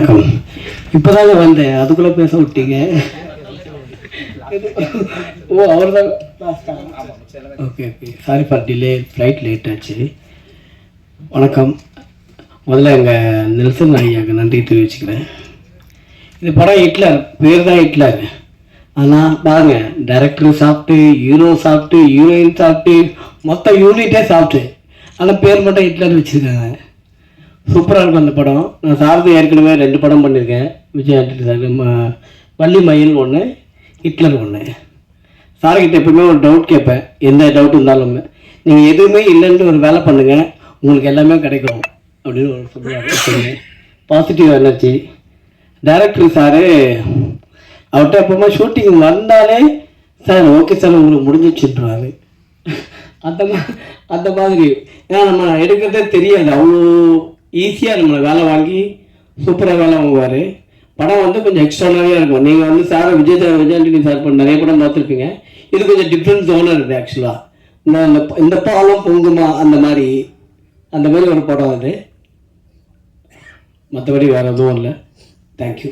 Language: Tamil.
வணக்கம். இப்போதாங்க வந்தேன். அதுக்குள்ளே பேச விட்டீங்க. ஓ அவர் தான் okay okay sorry for delay flight late ஆச்சு. வணக்கம். முதல்ல எங்கள் நெல்சன் ஐயாவுக்கு நன்றி தெரிவிச்சுக்கிறேன். இது படம் ஹிட்லர் பேர் தான் ஹிட்லர். ஆனால் பாருங்க டைரக்டர் சாப்பிட்டு ஹீரோ சாப்பிட்டு ஹீரோயின் சாப்பிட்டு மொத்த யூனிட்டே சாப்பிட்டு. ஆனால் பேர் மட்டும் ஹிட்லர் வச்சுருக்காங்க. சூப்பராக இருக்கும் அந்த படம். நான் சாரதி ஏற்கனவே ரெண்டு படம் பண்ணியிருக்கேன். விஜய் ஆண்டிட்டு சார். வள்ளி மயில் ஒன்று ஹிட்லர் ஒன்று சார்கிட்ட எப்பவுமே ஒரு டவுட் கேட்பேன். எந்த டவுட் இருந்தாலும். நீங்கள் எதுவுமே இல்லைன்ட்டு ஒரு வேலை பண்ணுங்கள் உங்களுக்கு எல்லாமே கிடைக்கும். அப்படின்னு ஒரு சொல்லுவாங்க பாசிட்டிவ் எனர்ஜி டைரக்டர் சாரு அவர்கிட்ட எப்பவுமே ஷூட்டிங் வந்தாலே சார் ஓகே சார் உங்களுக்கு முடிஞ்சிச்சுன்றாரு அந்த மா அந்த மாதிரி. ஏன்னா நம்ம எடுக்கிறதே தெரியாது. அவ்வளோ ஈஸியாக நம்மளை வேலை வாங்கி சூப்பராக வேலை வாங்குவார். படம் வந்து கொஞ்சம் எக்ஸ்ட்ரானாகவே இருக்கும். நீங்கள் வந்து sir Vijay sir Vijay sir பண்ண நிறைய படம் பார்த்துருப்பீங்க. இது கொஞ்சம் டிஃப்ரெண்ட் ஜோனாக இருக்குது ஆக்சுவலாக இந்த இந்த இந்த பாலம் பொங்குமா அந்த மாதிரி அந்த மாதிரி ஒரு படம் அது. மற்றபடி வேறு எதுவும் இல்லை. தேங்க்யூ